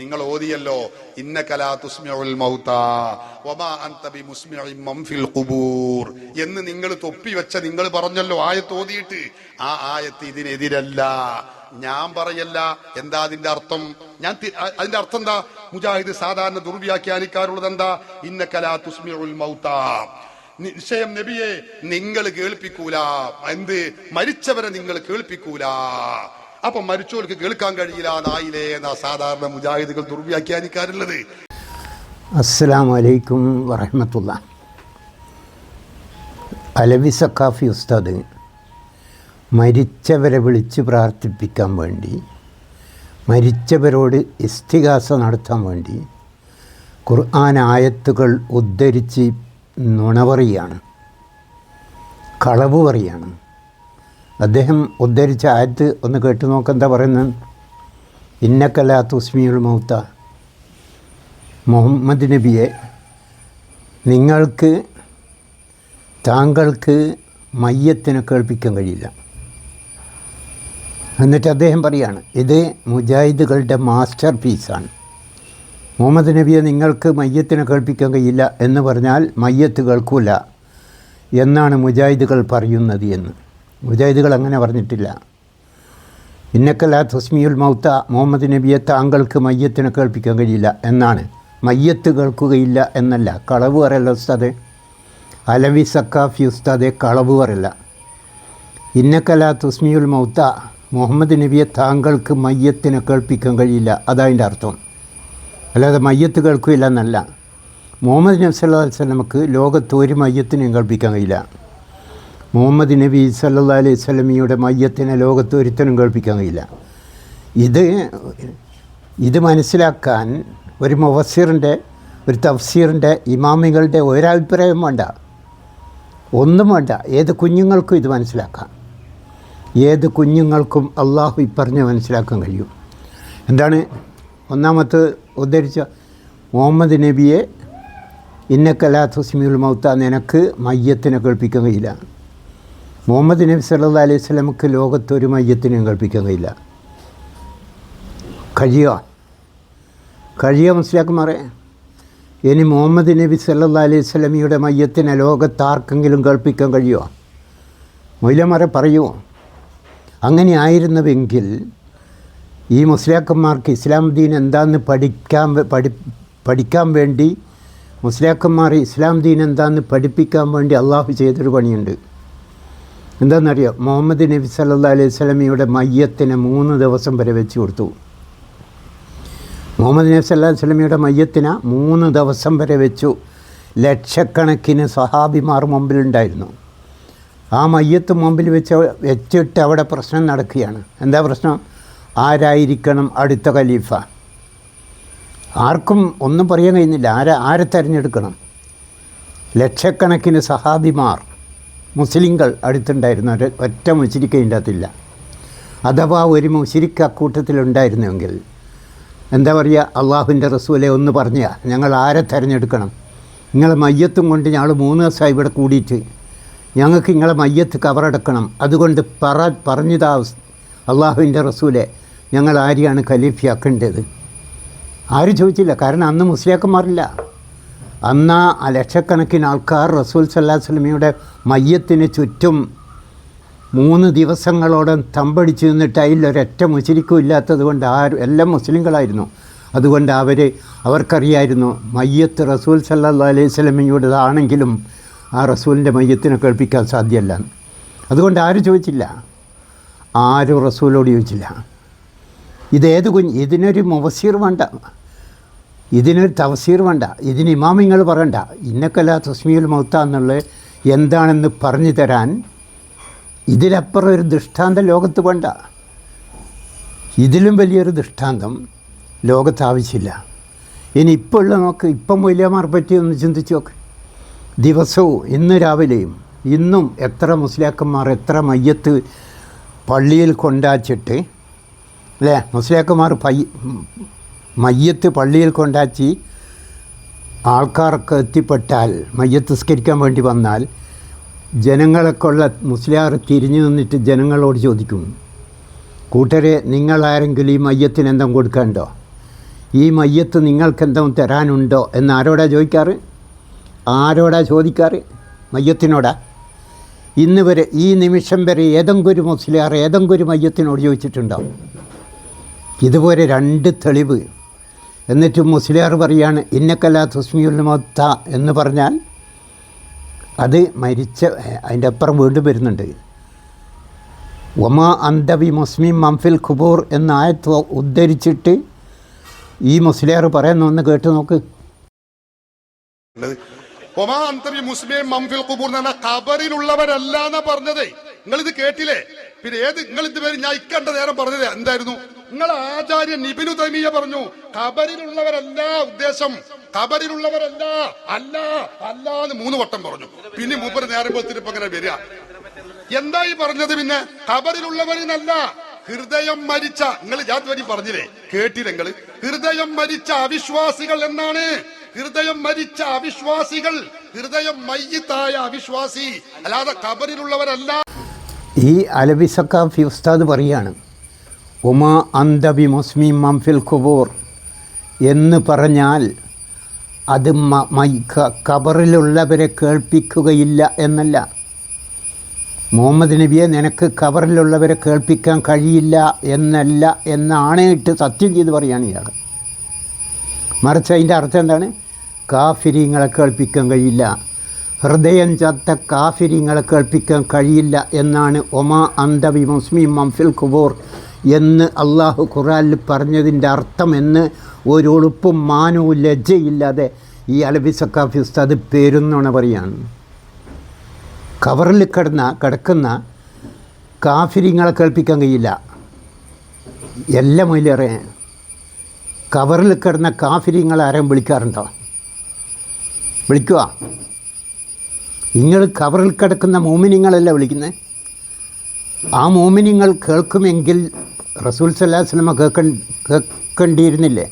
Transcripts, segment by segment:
നിങ്ങൾ ഓതിയല്ലോ. ഇന്നകലാ തുസ്മിഉൽ മൗത. വമാ അൻത ബിമുസ്മിഇൻ എന്ന് നിങ്ങൾ തൊപ്പി വെച്ച നിങ്ങൾ പറഞ്ഞല്ലോ ആയത്ത് ഓതിയിട്ട്. ആ ആയത്ത് ഇതിനെതിരല്ല. ഞാൻ പറയല്ല. എന്താ അതിന്റെ അർത്ഥം? ഞാൻ അതിന്റെ അർത്ഥം എന്താ? മുജാഹിദ് സാധാരണ ദുർവ്യാഖ്യാനിക്കാറുള്ളത് എന്താ? ഇന്നകലാ തുസ്മിഉൽ മൗത. നിശ്ചയം നബിയെ നിങ്ങൾ കേൾപ്പിക്കൂല. എന്ത്? മരിച്ചവരെ നിങ്ങൾ കേൾപ്പിക്കൂല. അപ്പൊ മരിച്ചവർക്ക് കേൾക്കാൻ കഴിയില്ല. നായിലേ എന്നാ സാധാരണ മുജാഹിദുകൾ ദുർവ്യാഖ്യാനിക്കാറുള്ളത് അസ്സലാമു അലൈക്കും വറഹമത്തുള്ള. അലവി സക്കാഫി ഉസ്താദ് മരിച്ചവരെ വിളിച്ച് പ്രാർത്ഥിപ്പിക്കാൻ വേണ്ടി മരിച്ചവരോട് ഇസ്തികാസ നടത്താൻ വേണ്ടി ഖുർആൻ ആയത്തുകൾ ഉദ്ധരിച്ച് നുണ പറയാണ് കളവ് പറയുകയാണ് അദ്ദേഹം ഉദ്ധരിച്ച ആയത്ത് ഒന്ന് കേട്ടു നോക്കെന്താ പറയുന്നത്? ഇന്നക്കലാ തുസ്മിയുൾ മൗത്ത. മുഹമ്മദ് നബിയെ നിങ്ങൾക്ക് താങ്കൾക്ക് മയ്യത്തിനെ കേൾപ്പിക്കാൻ കഴിയില്ല. എന്നിട്ട് അദ്ദേഹം പറയാണ് ഇത് മുജാഹിദുകളുടെ മാസ്റ്റർ പീസാണ്. മുഹമ്മദ് നബിയെ നിങ്ങൾക്ക് മയ്യത്തിനെ കേൾപ്പിക്കാൻ കഴിയില്ല എന്ന് പറഞ്ഞാൽ മയ്യത്ത് കേൾക്കൂല എന്നാണ് മുജാഹിദുകൾ പറയുന്നത് എന്ന്. മുജാഹിദുകൾ അങ്ങനെ പറഞ്ഞിട്ടില്ല. ഇന്നക്കല തസ്മിയുൽ മൗത്ത മുഹമ്മദ് നബിയെ താങ്കൾക്ക് മയ്യത്തിനെ കേൾപ്പിക്കാൻ കഴിയില്ല എന്നാണ്. മയ്യത്ത് കേൾക്കുകയില്ല എന്നല്ല കളവ് പറയല്ല ഉസ്താദ്. അലവി സക്കാഫി ഉസ്താദെ കളവ് പറയല്ല. ഇന്നക്കല തസ്മിയുൽ മൗത്ത മുഹമ്മദ് നബിയെ താങ്കൾക്ക് മയ്യത്തിനെ കേൾപ്പിക്കാൻ കഴിയില്ല. അതതിന്റെ അർത്ഥം. അല്ലാതെ മയ്യത്ത് കേൾക്കുകയില്ല എന്നല്ല. മുഹമ്മദ് നബി സല്ലാ വല്ലമക്ക് ലോകത്ത് ഒരു മയ്യത്തിനെയും കേൾപ്പിക്കാൻ കഴിയില്ല. മുഹമ്മദ് നബി സല്ലാ അലൈഹി സ്വലമിയുടെ മയ്യത്തിനെ ലോകത്ത് ഒരുത്തനും കേൾപ്പിക്കാൻ കഴിയില്ല ഇത് ഇത് മനസ്സിലാക്കാൻ ഒരു മുഫസ്സിറിന്റെ ഒരു തഫ്സീറിന്റെ ഇമാമികളുടെ ഒരഭിപ്രായം വേണ്ട. ഒന്നും വേണ്ട. ഏത് കുഞ്ഞുങ്ങൾക്കും ഇത് മനസ്സിലാക്കാം. ഏത് കുഞ്ഞുങ്ങൾക്കും അള്ളാഹു ഇപ്പറഞ്ഞ് മനസ്സിലാക്കാൻ കഴിയും. എന്താണ്? ഒന്നാമത്തെ ഉദ്ധരിച്ച മുഹമ്മദ് നബിയെ ഇന്നക്കലാ തുസ്മിയുൽ മൗത്ത നിനക്ക് മയ്യത്തിനെ കേൾപ്പിക്കാൻ കഴിയില്ല. മുഹമ്മദ് നബി സല്ലാ അലൈഹി സ്വലമക്ക് ലോകത്ത് ഒരു മയ്യത്തിനെയും കൽപ്പിക്കുന്നില്ല കഴിയുക കഴിയുക മനസ്സിലാക്കുമാറേ? ഇനി മുഹമ്മദ് നബി സല്ലാ അലൈഹി സ്വലമിയുടെ മയ്യത്തിനെ ലോകത്ത് ആർക്കെങ്കിലും കേൾപ്പിക്കാൻ കഴിയുമോ? മൊയ്ലമാരെ പറയുമോ അങ്ങനെ ആയിരുന്നുവെങ്കിൽ ഈ മുസ്ലിയാക്കന്മാർക്ക് ഇസ്ലാം ദീൻ എന്താന്ന് പഠിക്കാൻ പഠി പഠിക്കാൻ വേണ്ടി മുസ്ലിയാക്കന്മാർ ഇസ്ലാം ദീൻ എന്താന്ന് പഠിപ്പിക്കാൻ വേണ്ടി അള്ളാഹു ചെയ്തൊരു പണിയുണ്ട്. എന്താണെന്നറിയോ? മുഹമ്മദ് നബി സല്ലാ അലൈഹി സ്വലമിയുടെ മയ്യത്തിനെ മൂന്ന് ദിവസം വരെ വെച്ച് കൊടുത്തു. മുഹമ്മദ് നബി സല്ലാ സ്വലമിയുടെ മയ്യത്തിന് മൂന്ന് ദിവസം വരെ വെച്ചു. ലക്ഷക്കണക്കിന് സഹാബിമാർ മുമ്പിലുണ്ടായിരുന്നു. ആ മയ്യത്ത് മുമ്പിൽ വെച്ച് വെച്ചിട്ട് അവിടെ പ്രശ്നം നടക്കുകയാണ്. എന്താ പ്രശ്നം? ആരായിരിക്കണം അടുത്ത ഖലീഫ? ആർക്കും ഒന്നും പറയാൻ കഴിയുന്നില്ല. ആരെ ആരെ തിരഞ്ഞെടുക്കണം? ലക്ഷക്കണക്കിന് സഹാബിമാർ മുസ്ലിങ്ങൾ അടുത്തുണ്ടായിരുന്നു ഒരു ഒറ്റ മുസ്ലിക്ക അതിന്റെ അകത്തില്ല. അഥവാ ഒരു മുസ്ലിക്ക് അക്കൂട്ടത്തിലുണ്ടായിരുന്നെങ്കിൽ എന്താ പറയുക അള്ളാഹുവിന്റെ റസൂലെ ഒന്ന് പറഞ്ഞ ഞങ്ങൾ ആരെ തിരഞ്ഞെടുക്കണം? നിങ്ങളെ മയ്യത്തും കൊണ്ട് ഞങ്ങൾ മൂന്ന് ദിവസമായി ഇവിടെ കൂടിയിട്ട് ഞങ്ങൾക്ക് നിങ്ങളെ മയ്യത്ത് കവറടക്കണം. അതുകൊണ്ട് പറ പറഞ്ഞതാ അള്ളാഹുവിന്റെ റസൂലെ ഞങ്ങൾ ആരെയാണ് ഖലീഫിയാക്കേണ്ടത്? ആരും ചോദിച്ചില്ല. കാരണം അന്ന് മുസ്ലിയാക്കന്മാരില്ല. അന്ന് ആ ലക്ഷക്കണക്കിന് ആൾക്കാർ റസൂൽ സല്ലാ സ്വലമിയുടെ മയ്യത്തിന് ചുറ്റും മൂന്ന് ദിവസങ്ങളോളം തമ്പടിച്ചു നിന്നിട്ട് അതിലൊരൊറ്റ മുസ്ലിക്കും ഇല്ലാത്തത് കൊണ്ട് ആരും എല്ലാം മുസ്ലിങ്ങളായിരുന്നു. അതുകൊണ്ട് അവർ അവർക്കറിയായിരുന്നു മയ്യത്ത് റസൂൽ സല്ലാ അലൈഹി സ്വലമിയുടേതാണെങ്കിലും ആ റസൂലിന്റെ മയ്യത്തിനെ കേൾപ്പിക്കാൻ സാധ്യമല്ല അതുകൊണ്ട് ആരും ചോദിച്ചില്ല? ആരും റസൂലോട് ചോദിച്ചില്ല. ഇതേത് കുഞ്ഞ് ഇതിനൊരു മുവസീർ വേണ്ട. ഇതിനൊരു തവസീർ വേണ്ട ഇതിന് ഇമാമിങ്ങൾ പറയണ്ട. ഇന്നക്കല്ല തസ്മിയുൽ മൗത്ത എന്നുള്ളത് എന്താണെന്ന് പറഞ്ഞു തരാൻ ഇതിലപ്പുറം ഒരു ദൃഷ്ടാന്തം ലോകത്ത് വേണ്ട. ഇതിലും വലിയൊരു ദൃഷ്ടാന്തം ലോകത്ത് ആവശ്യമില്ല. ഇനി ഇപ്പോൾ ഉള്ള നോക്ക് ഇപ്പം മൂല്യമാർ പറ്റി ഒന്ന് ചിന്തിച്ച് നോക്ക്. ദിവസവും ഇന്ന് രാവിലെയും ഇന്നും എത്ര മുസ്ലിയാക്കന്മാർ എത്ര മയ്യത്ത് പള്ളിയിൽ കൊണ്ടാച്ചിട്ട് അല്ലേ? മുസ്ലിയാക്കന്മാർ പൈ മയ്യത്ത് പള്ളിയിൽ കൊണ്ടാച്ചി ആൾക്കാർക്ക് എത്തിപ്പെട്ടാൽ മയ്യത്ത് സ്കരിക്കാൻ വേണ്ടി വന്നാൽ ജനങ്ങളൊക്കെ ഉള്ള മുസ്ലിയാർ തിരിഞ്ഞു നിന്നിട്ട് ജനങ്ങളോട് ചോദിക്കും കൂട്ടരെ നിങ്ങളാരെങ്കിലും ഈ മയ്യത്തിന് എന്തെങ്കിലും കൊടുക്കണ്ടോ? ഈ മയ്യത്ത് നിങ്ങൾക്ക് എന്തെങ്കിലും തരാനുണ്ടോ? എന്ന് ആരോടാ ചോദിക്കാറ്? ആരോടാ ചോദിക്കാറ്? മയ്യത്തിനോടാ. ഇന്ന് വരെ ഈ നിമിഷം വരെ ഏതെങ്കിലും ഒരു മുസ്ലിയാർ ഏതെങ്കിലും ഒരു മയ്യത്തിനോട് ചോദിച്ചിട്ടുണ്ടോ? ഇതുപോലെ രണ്ട് തെളിവ് എന്നിട്ട് മുസ്ലിയാർ പറയാണ് ഇന്നക്കല്ലാ തുസ്മിയുൽ മൊത്ത എന്ന് പറഞ്ഞാൽ അത് മരിച്ച അതിന്റെ അപ്പുറം വീണ്ടും വരുന്നുണ്ട്. ഒമാ അന്തവി മുസ്ലിം മംഫിൽ ഖുബൂർ എന്ന ആയത്ത് ഉദ്ധരിച്ചിട്ട് ഈ മുസ്ലിയാർ പറയുന്ന ഒന്ന് കേട്ട് നോക്ക്. ഒമാ അന്തബി മുസ്ലിം മംഫിൽ ഖുബൂർ എന്ന് പറഞ്ഞാൽ ഖബറിലുള്ളവരല്ല എന്നാ പറഞ്ഞതേ. നിങ്ങൾ ഇത് കേട്ടില്ലേ? പിന്നെ ഏത് നിങ്ങൾ പേര് ഞാൻ ഇക്കണ്ട നേരം പറഞ്ഞത് എന്തായിരുന്നു? നിങ്ങൾ ആചാര്യ നിബിനു തൈമിയ പറഞ്ഞു ഖബറിലുള്ളവരല്ല ഉദ്ദേശം ഖബറിലുള്ളവരല്ല അല്ല അല്ല എന്ന് മൂന്ന് വട്ടം പറഞ്ഞു. പിന്നെ മൂപ്പര് നേരം പോലത്തിന് ഇപ്പൊ അങ്ങനെ വരിക. എന്താ ഈ പറഞ്ഞത് പിന്നെ? ഖബറിലുള്ളവരിനല്ല ഹൃദയം മരിച്ച നിങ്ങൾ ജാത്വരി പറഞ്ഞില്ലേ? കേട്ടില്ല ഹൃദയം മരിച്ച അവിശ്വാസികൾ എന്നാണ്? ഹൃദയം മരിച്ച അവിശ്വാസികൾ ഹൃദയം മയ്യത്തായ അവിശ്വാസി. അല്ലാതെ ഖബറിലുള്ളവരല്ല. ഈ അലബി സക്കാഫി ഉസ്താദ് പറയാണ് ഉമാ അന്തബി മുസ്മി മംഫിൽ ഖുബൂർ എന്ന് പറഞ്ഞാൽ അത് കബറിലുള്ളവരെ കേൾപ്പിക്കുകയില്ല എന്നല്ല. മുഹമ്മദ് നബിയെ നിനക്ക് കബറിലുള്ളവരെ കേൾപ്പിക്കാൻ കഴിയില്ല എന്നല്ല എന്നാണ് ഇട്ട് സത്യം ചെയ്ത് പറയുകയാണ് ഇയാൾ. മറിച്ച് അതിന്റെ അർത്ഥം എന്താണ്? കാഫിരിങ്ങളെ കേൾപ്പിക്കാൻ കഴിയില്ല. ഹൃദയം ചത്ത കാഫിരിങ്ങളെ കേൾപ്പിക്കാൻ കഴിയില്ല എന്നാണ് ഒമാ അന്തവി മുസ്ലിം മംഫിൽ കുബോർ എന്ന് അള്ളാഹു ഖുറാനിൽ പറഞ്ഞതിന്റെ അർത്ഥം എന്ന് ഒരു ഉളുപ്പും മാനവും ലജ്ജയില്ലാതെ ഈ അലബി സക്കാഫി ഉസ്താദ് പേരുന്നോണ പറയാണ്. കവറിൽ കിടന്ന കിടക്കുന്ന കാഫിരിങ്ങളെ കേൾപ്പിക്കാൻ കഴിയില്ല. എല്ലാം അതിലേറെ കവറിൽ കിടന്ന കാഫിരിങ്ങളെ ആരെയും വിളിക്കാറുണ്ടോ? വിളിക്കുക നിങ്ങൾ കവറിൽ കിടക്കുന്ന മോമിനിങ്ങളല്ല വിളിക്കുന്നത് ആ മോമിനിങ്ങൾ കേൾക്കുമെങ്കിൽ റസൂൽ സല്ലാ സ്വലമ കേൾക്ക കേൾക്കേണ്ടിയിരുന്നില്ലേ?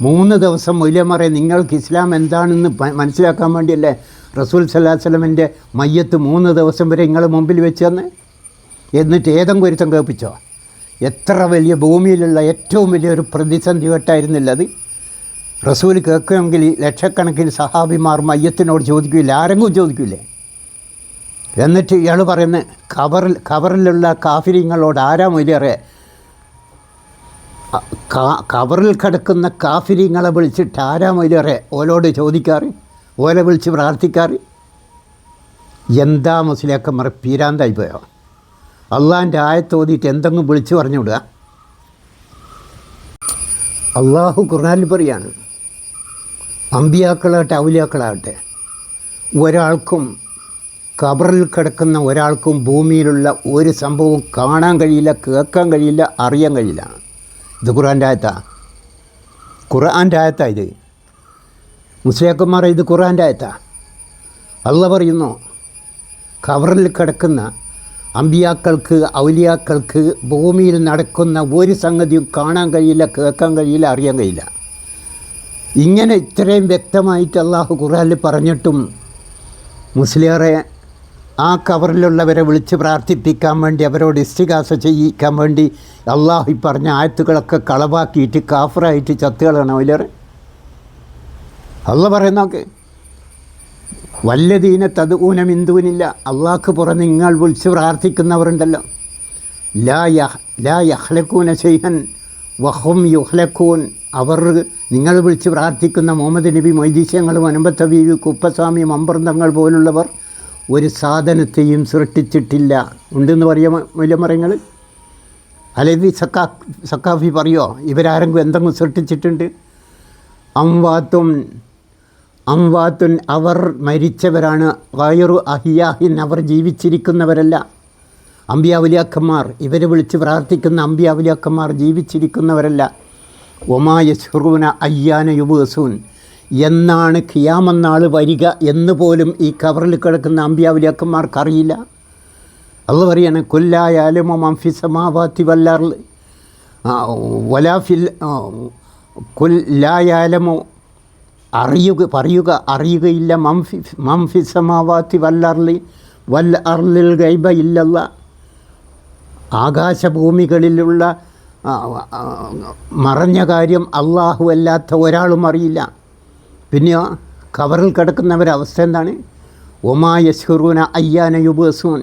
മൂന്ന് ദിവസം മൊയ്ലമാറെ നിങ്ങൾക്ക് ഇസ്ലാം എന്താണെന്ന് മനസ്സിലാക്കാൻ വേണ്ടിയല്ലേ റസൂൽ സല്ലാ സ്വലമിന്റെ മയ്യത്ത് മൂന്ന് ദിവസം വരെ നിങ്ങൾ മുമ്പിൽ വെച്ച് തന്നെ? എന്നിട്ട് ഏതെങ്കിലും ഒരുത്തം കേൾപ്പിച്ചോ? എത്ര വലിയ ഭൂമിയിലുള്ള ഏറ്റവും വലിയൊരു പ്രതിസന്ധി ഘട്ടമായിരുന്നില്ല അത്? റസൂൽ കേൾക്കുമെങ്കിൽ ലക്ഷക്കണക്കിന് സഹാബിമാർ മയ്യത്തിനോട് ചോദിക്കില്ല ആരെങ്കിലും ചോദിക്കില്ലേ എന്നിട്ട് ഇയാൾ പറയുന്നത് കവറിൽ കവറിലുള്ള കാഫിരിങ്ങളോട് ആരാ മൊയിലേറെ കവറിൽ കിടക്കുന്ന കാഫിരിങ്ങളെ വിളിച്ചിട്ട് ആരാ മൊയിലേറെ ഓലോട് ചോദിക്കാറ് ഓലെ വിളിച്ച് പ്രാർത്ഥിക്കാറ്? എന്താ മുസ്ലിയാക്കന്മാർ പീരാന്തായി പോയോ? അള്ളാന്റെ ആയത്തോതിയിട്ട് എന്തെങ്കിലും വിളിച്ചു പറഞ്ഞു വിടുക അള്ളാഹു ഖുർആാനിൽ പറയാണ് അമ്പിയാക്കളാകട്ടെ ഔലിയാക്കളാകട്ടെ ഒരാൾക്കും കബറിൽ കിടക്കുന്ന ഒരാൾക്കും ഭൂമിയിലുള്ള ഒരു സംഭവവും കാണാൻ കഴിയില്ല കേൾക്കാൻ കഴിയില്ല അറിയാൻ കഴിയില്ല. ഇത് ഖുർആന്റെ ആയത്താ. ഖുർആന്റെ ആയത്താ ഇത്. മുസ്ലിയാക്കന്മാർ ഇത് ഖുർആന്റെ ആയത്താ. അള്ള പറയുന്നു കവറിൽ കിടക്കുന്ന അമ്പിയാക്കൾക്ക് ഔലിയാക്കൾക്ക് ഭൂമിയിൽ നടക്കുന്ന ഒരു സംഗതിയും കാണാൻ കഴിയില്ല കേൾക്കാൻ കഴിയില്ല അറിയാൻ കഴിയില്ല. ഇങ്ങനെ ഇത്രയും വ്യക്തമായിട്ട് അള്ളാഹു ഖുറാനിൽ പറഞ്ഞിട്ടും മുസ്ലിയാറെ ആ കവറിലുള്ളവരെ വിളിച്ച് പ്രാർത്ഥിപ്പിക്കാൻ വേണ്ടി അവരോട് ഇസ്തികാസ ചെയ്യിക്കാൻ വേണ്ടി അള്ളാഹു പറഞ്ഞ ആയത്തുകളൊക്കെ കളവാക്കിയിട്ട് കാഫറായിട്ട് ചത്തുകളാണ് അവലേറെ അള്ള പറയുന്നൊക്കെ വല്ലതീന തതുകൂനം ഇന്ദുവിനില്ല അള്ളാഹ്ക്ക് പുറം നിങ്ങൾ വിളിച്ച് പ്രാർത്ഥിക്കുന്നവരുണ്ടല്ലോ. ലാ യഹ് ലാ യഹ്ലക്കൂന ചെയ്യൻ വഹും യുഹ്ലക്കൂൻ. അവർ നിങ്ങൾ വിളിച്ച് പ്രാർത്ഥിക്കുന്ന മുഹമ്മദ് നബി മൈദീശ്യങ്ങളും അനമ്പത്ത ബീവി കുപ്പസ്വാമി അമ്പർന്തങ്ങൾ പോലുള്ളവർ ഒരു സാധനത്തെയും സൃഷ്ടിച്ചിട്ടില്ല. ഉണ്ടെന്ന് പറയാം മൂല്യമറങ്ങൾ അലവി സക്കാ സക്കാഫി പറയോ? ഇവരാരെങ്കിലും എന്തെങ്കിലും സൃഷ്ടിച്ചിട്ടുണ്ട്? അംവാത്തും അംവാത്തുൻ അവർ മരിച്ചവരാണ്. വയറു അഹിയാഹിൻ അവർ ജീവിച്ചിരിക്കുന്നവരല്ല. അമ്പിയാവലിയാക്കന്മാർ ഇവരെ വിളിച്ച് പ്രാർത്ഥിക്കുന്ന അമ്പിയാവലിയാക്കന്മാർ ജീവിച്ചിരിക്കുന്നവരല്ല. ഒമായ ചെറുവന അയ്യാന യുബസൂൻ. എന്നാണ് ഖിയാമെന്നാൾ വരിക എന്ന് പോലും ഈ കവറിൽ കിടക്കുന്ന അമ്പിയാവലിയാക്കന്മാർക്കറിയില്ല അള്ള പറയാണ് കൊല്ലായാലും മംഫിസമാവാത്തി വല്ലാറിൽ വലാഫിൽ കൊല്ലായാലമോ അറിയുക പറയുക അറിയുകയില്ല മംഫി മംഫിസമാവാത്തി വല്ലർലി വല്ല അർലിൽ ഗൈബ ഇല്ലല്ല. ആകാശഭൂമികളിലുള്ള മറഞ്ഞ കാര്യം അള്ളാഹു അല്ലാത്ത ഒരാളും അറിയില്ല. പിന്നെ കവറിൽ കിടക്കുന്നവരവസ്ഥ എന്താണ്? ഒമാ യശ്ഹുറൂന അയ്യാന യുബസൂൻ.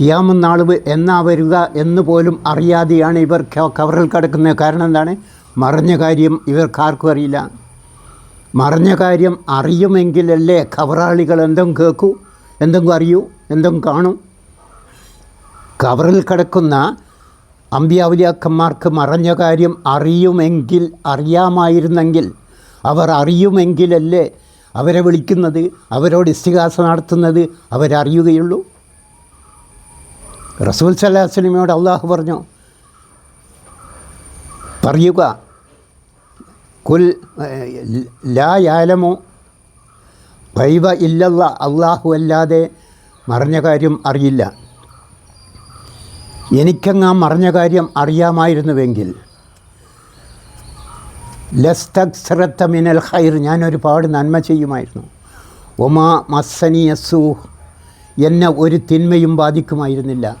കിയാമനാൾ എന്നാ വരിക എന്ന് പോലും അറിയാതെയാണ് ഇവർ കവറിൽ കിടക്കുന്നത്. കാരണം എന്താണ്? മറഞ്ഞ കാര്യം ഇവർക്കാർക്കും അറിയില്ല. മറഞ്ഞ കാര്യം അറിയുമെങ്കിലല്ലേ കവറാളികൾ എന്തെങ്കിലും കേൾക്കൂ എന്തെങ്കിലും അറിയൂ എന്തെങ്കിലും കാണൂ. കവറിൽ കിടക്കുന്ന അമ്പ്യാവലിയാക്കന്മാർക്ക് മറഞ്ഞ കാര്യം അറിയുമെങ്കിൽ അറിയാമായിരുന്നെങ്കിൽ അവർ അറിയുമെങ്കിലല്ലേ അവരെ വിളിക്കുന്നത് അവരോട് ഇസ്തിഹാസ നടത്തുന്നത് അവരറിയുകയുള്ളൂ. റസൂൽ സല്ലാസ്ലമിയോട് അള്ളാഹു പറഞ്ഞു പറയുക കുൽ ലാ യാലമോ വൈവ ഇല്ലല്ല അള്ളാഹു അല്ലാതെ മറഞ്ഞ കാര്യം അറിയില്ല. എനിക്കങ്ങ് മറഞ്ഞ കാര്യം അറിയാമായിരുന്നുവെങ്കിൽ. ലസ്തക്സറത്ത മിനൽ ഖൈർ ഞാൻ ഒരുപാട് നന്മ ചെയ്യുമായിരുന്നു. ഒമാ മസ്സനിയസു എന്നെ ഒരു തിന്മയും ബാധിക്കുമായിരുന്നില്ല.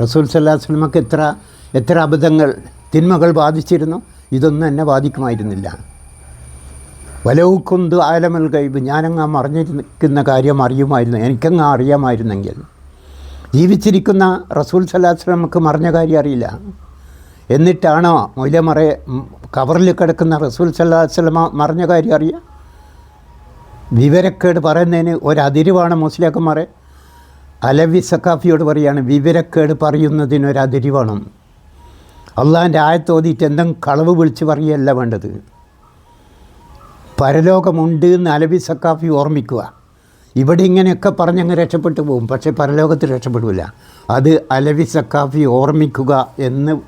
റസൂൽ സല്ലാ സ്വലമക്ക് എത്ര എത്ര അബദ്ധങ്ങൾ തിന്മകൾ ബാധിച്ചിരുന്നു ഇതൊന്നും എന്നെ ബാധിക്കുമായിരുന്നില്ല. വലവുക്കുന്ത് ആലമൽ ഗൈബ് ഞാനങ്ങ് ആ മറിഞ്ഞിരിക്കുന്ന കാര്യം അറിയുമായിരുന്നു എനിക്കങ്ങ് അറിയാമായിരുന്നെങ്കിൽ. ജീവിച്ചിരിക്കുന്ന റസൂൽ സല്ലാസ്ലമക്ക് മറിഞ്ഞ കാര്യം അറിയില്ല. എന്നിട്ടാണോ മൊയിലമറ കവറിൽ കിടക്കുന്ന റസൂൽ സല്ലാസ്ലമ മറിഞ്ഞ കാര്യം അറിയാം വിവരക്കേട് പറയുന്നതിന് ഒരതിരിവാണ് മുസ്ലിയാക്കന്മാരെ. അലവി സക്കാഫിയോട് പറയുകയാണ് വിവരക്കേട് പറയുന്നതിനൊരതിരിവാണ് അള്ളാഹിന്റെ ആയത്തോതിയിട്ട് എന്തെങ്കിലും കളവ് വിളിച്ച് പറയുകയല്ല വേണ്ടത്. പരലോകമുണ്ട് എന്ന് അലവി സക്കാഫി ഓർമ്മിക്കുക. ഇവിടെ ഇങ്ങനെയൊക്കെ പറഞ്ഞങ്ങ് രക്ഷപ്പെട്ടു പോകും. പക്ഷേ പരലോകത്ത് രക്ഷപ്പെടില്ല അത് അലവി സക്കാഫി ഓർമ്മിക്കുക എന്ന്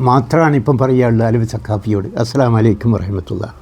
മാത്രമാണ് ഇപ്പം പറയാനുള്ളത് അലവി സക്കാഫിയോട് അസ്സാം വലൈക്കും വറഹമത്തുള്ള